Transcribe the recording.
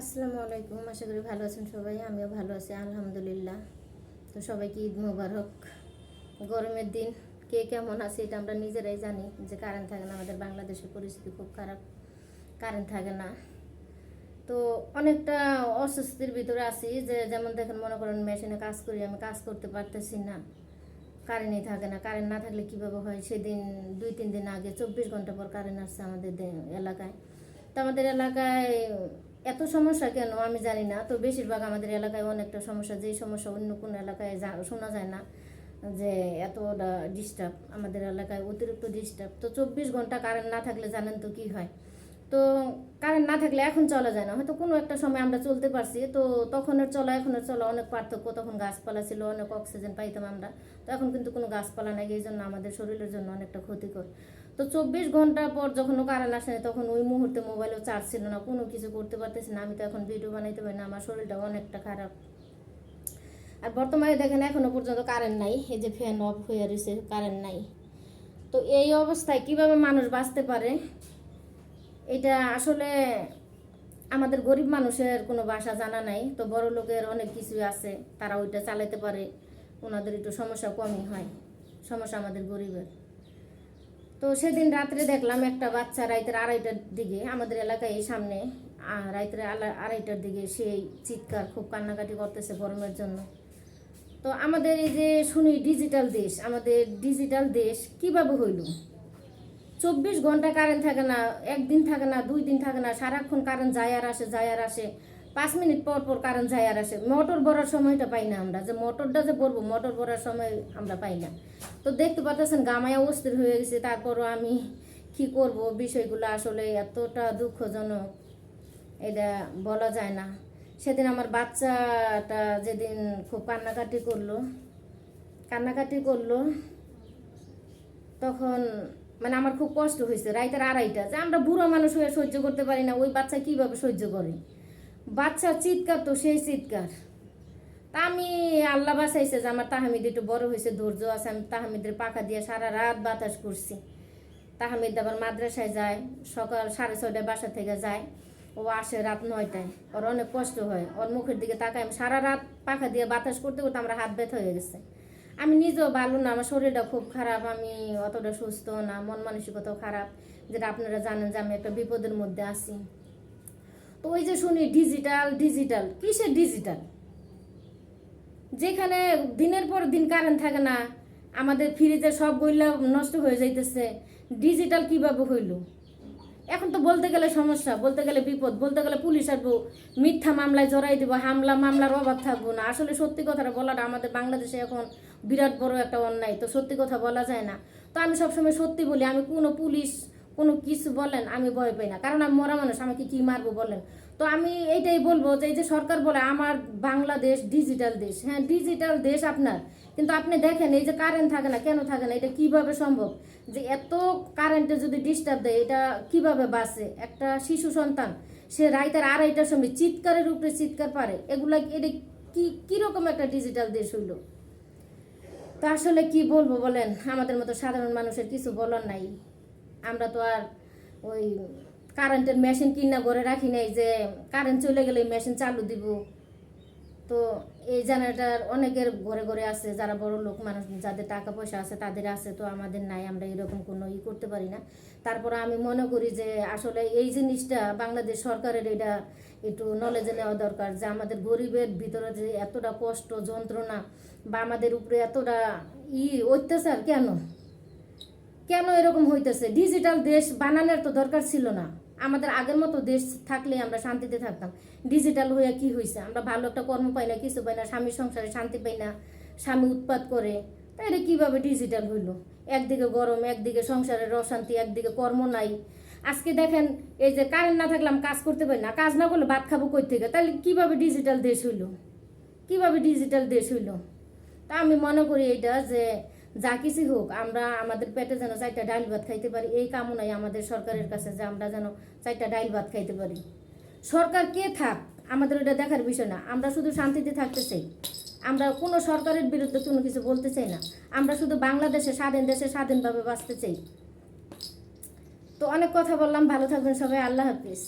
আসসালামু আলাইকুম, আশা করি ভালো আছেন সবাই, আমিও ভালো আছি, আলহামদুলিল্লাহ। তো সবাইকে ঈদ মোবারক। গরমের দিন, কে কেমন আছে এটা আমরা নিজেরাই জানি যে কারেন্ট থাকে না, আমাদের বাংলাদেশের পরিস্থিতি খুব খারাপ কারেন্ট থাকে না। তো অনেকটা অস্বস্তির ভিতরে আছি যে যেমন দেখেন, মনে করেন মেশিনে কাজ করি, আমি কাজ করতে পারতেছি না। কারেন্টই থাকে না কারেন্ট না থাকলে কীভাবে হয়? সেদিন, দুই, তিন দিন আগে চব্বিশ ঘণ্টা পর কারেন্ট আসছে আমাদের এলাকায়। তো আমাদের এলাকায় এত সমস্যা কেন? আমি জানি না। তো বেশিরভাগ আমাদের এলাকায় অনেকটা সমস্যা। যেই সমস্যা অন্য কোনো এলাকায় শোনা যায় না যে এতটা ডিস্টার্ব আমাদের এলাকায় অতিরিক্ত ডিস্টার্ব তো চব্বিশ ঘণ্টা কারেন্ট না থাকলে জানেন তো কি হয়? তো কারেন্ট না থাকলে এখন চলা যায় না। হয়তো কোনো একটা সময় আমরা চলতে পারছি। তো তখনের চলা এখনের চলা অনেক পার্থক্য। তখন গাছপালা ছিল, অনেক অক্সিজেন পাইতাম আমরা। তো এখন কিন্তু কোনো গাছপালা নাই। এই জন্য আমাদের শরীরের জন্য অনেকটা ক্ষতিকর। তো চব্বিশ ঘণ্টা পর যখন কারেন্ট আসে, তখন ওই মুহূর্তে মোবাইলও চার্জ ছিল না, কোনো কিছু করতে পারতেছি না। আমি তো এখন ভিডিও বানাইতে পারি না, আমার শরীরটা অনেকটা খারাপ। আর বর্তমানে দেখেন এখনও পর্যন্ত কারেন্ট নাই, এই যে ফ্যান অফ হয়ে রয়েছে কারেন্ট নাই। তো এই অবস্থায় কীভাবে মানুষ বাঁচতে পারে? এটা আসলে আমাদের গরিব মানুষের কোনো বাসা জানা নাই, তো বড় লোকের অনেক কিছু আছে, তারা ওইটা চালাতে পারে, ওনাদের একটু সমস্যা কমই হয়, সমস্যা আমাদের গরিবের। তো সেদিন রাত্রে দেখলাম একটা বাচ্চা রাইতের আড়াইটার দিকে আমাদের এলাকায় এই সামনে রাইতের আড়াইটার দিকে সেই চিৎকার, খুব কান্নাকাটি করতেছে গরমের জন্য। তো আমাদের এই যে শুনি ডিজিটাল দেশ, আমাদের ডিজিটাল দেশ কীভাবে হইল? চব্বিশ ঘণ্টা কারেন্ট থাকে না, একদিন থাকে না, দুই দিন থাকে না, সারাক্ষণ কারেন্ট যায় আর আসে, যায় আর আসে। পাঁচ মিনিট পর পর কারেন্ট যায় আর আসে। মোটর ভরার সময়টা পাই না আমরা। যে মোটরটা যে ভরবো মোটর ভরার সময় আমরা পাই না। তো দেখতে পাচ্ছেন গামায়া অস্থির হয়ে গেছে। তারপরও আমি কি করব? বিষয়গুলো আসলে এতটা দুঃখজনক। এটা বলা যায় না। সেদিন আমার বাচ্চাটা যেদিন খুব কান্নাকাটি করল কান্নাকাটি করল, তখন মানে আমার খুব কষ্ট হয়েছে। রাইতের আড়াইটা। যে আমরা বুড়ো মানুষ হয়ে সহ্য করতে পারি না। ওই বাচ্চা কীভাবে সহ্য করে? বাচ্চা চিৎকার তো, সেই চিৎকার। তা আমি আল্লাহ বাসাইছে যে আমার তাহামিদ একটু বড় হয়েছে, ধৈর্য আছে, আমি তাহামিদের পাখা দিয়ে সারা রাত বাতাস করছি। তাহামিদ আবার মাদ্রাসায় যায়, সকাল সাড়ে ছয়টায় বাসা থেকে যায়, ও আসে রাত নয়টায়। ওর অনেক কষ্ট হয়, ওর মুখের দিকে তাকায়, আমি সারা রাত পাখা দিয়ে বাতাস করতে করতে আমার হাত ব্যথা হয়ে গেছে। আমি নিজেও ভালো না, আমার শরীরটা খুব খারাপ, আমি অতটা সুস্থ না, মন মানসিকতাও খারাপ। যেটা আপনারা জানেন যে আমি একটা বিপদের মধ্যে আছি। তো ওই যে শুনি ডিজিটাল ডিজিটাল কিসে ডিজিটাল যেখানে দিনের পর দিন কারেন্ট থাকে না, আমাদের ফ্রিজে সব গইলা নষ্ট হয়ে যাইতেছে। ডিজিটাল কীভাবে হইল? এখন তো বলতে গেলে সমস্যা, বলতে গেলে বিপদ, বলতে গেলে পুলিশ আসব, মিথ্যা মামলায় জড়াই দিব, হামলা, মামলার অভাব থাকব না। আসলে সত্যি কথাটা বলাটা আমাদের বাংলাদেশে এখন বিরাট বড় একটা অন্যায়, তো সত্যি কথা বলা যায় না। তো আমি সবসময় সত্যি বলি, আমি কোনো পুলিশ কোনো কিছু বলেন, আমি ভয় পাই না। কারণ আমি মরা মানুষ, আমাকে কি মারবো বলেন? তো আমি এইটাই বলব যে এই যে সরকার বলে আমার বাংলাদেশ ডিজিটাল দেশ। হ্যাঁ ডিজিটাল দেশ আপনার। কিন্তু আপনি দেখেন, এই যে কারেন্ট থাকে না, কেন থাকে না, এটা কীভাবে সম্ভব? যে এত কারেন্টে যদি ডিস্টার্ব দেয়, এটা কীভাবে বাঁচে? একটা শিশু সন্তান, সে রাইতের আড়াইটার সময় চিৎকারের উপরে চিৎকার পারে। এগুলা এটা কি, কীরকম একটা ডিজিটাল দেশ হইল? তা আসলে কি বলব বলেন? আমাদের মতো সাধারণ মানুষের কিছু বলার নাই। আমরা তো আর ওই কারেন্টের মেশিন কিনা করে রাখি নাই যে কারেন্ট চলে গেলে মেশিন চালু দিব। তো এই জেনারেটার অনেকের ঘরে ঘরে আছে, যারা বড় লোক মানুষ, যাদের টাকা পয়সা আছে, তাদের আছে, তো আমাদের নাই, আমরা এরকম কোনো ই করতে পারি না। তারপর আমি মনে করি যে আসলে এই জিনিসটা বাংলাদেশ সরকারের এটা একটু নলেজে নেওয়া দরকার যে আমাদের গরিবের ভিতরে যে এতটা কষ্ট, যন্ত্রণা বা আমাদের উপরে এতটা ই অত্যাচার কেন? কেন এরকম হইতেছে? ডিজিটাল দেশ বানানোর তো দরকার ছিল না। আমাদের আগের মতো দেশ থাকলে আমরা শান্তিতে থাকতাম। ডিজিটাল হয়ে কি হয়েছে আমরা ভালো একটা কর্ম পাই না, কিছু পাই না স্বামীর সংসারে শান্তি পাই না, স্বামী উৎপাত করে। তাই এটা কীভাবে ডিজিটাল হইল? একদিকে গরম, একদিকে সংসারের অশান্তি, একদিকে কর্ম নাই। আজকে দেখেন, এই যে কারেন্ট না থাকলাম কাজ করতে পারি না, কাজ না করলে ভাত খাব কই থেকে? তাহলে কীভাবে ডিজিটাল দেশ হইল? কীভাবে ডিজিটাল দেশ হইল? তা আমি মনে করি এটা যে যা কিছু হোক, আমরা আমাদের পেটে যেন চারটা ডাইল ভাত খাইতে পারি, এই কামনাই আমাদের সরকারের কাছে যে আমরা যেন চারটা ডাইল ভাত খাইতে পারি। সরকার কে থাক, আমাদের এটা দেখার বিষয় না, আমরা শুধু শান্তিতে থাকতে চাই। আমরা কোনো সরকারের বিরুদ্ধে কোনো কিছু বলতে চাই না, আমরা শুধু বাংলাদেশে স্বাধীন দেশে স্বাধীনভাবে বাঁচতে চাই। তো অনেক কথা বললাম, ভালো থাকবেন সবাই, আল্লাহ হাফিজ।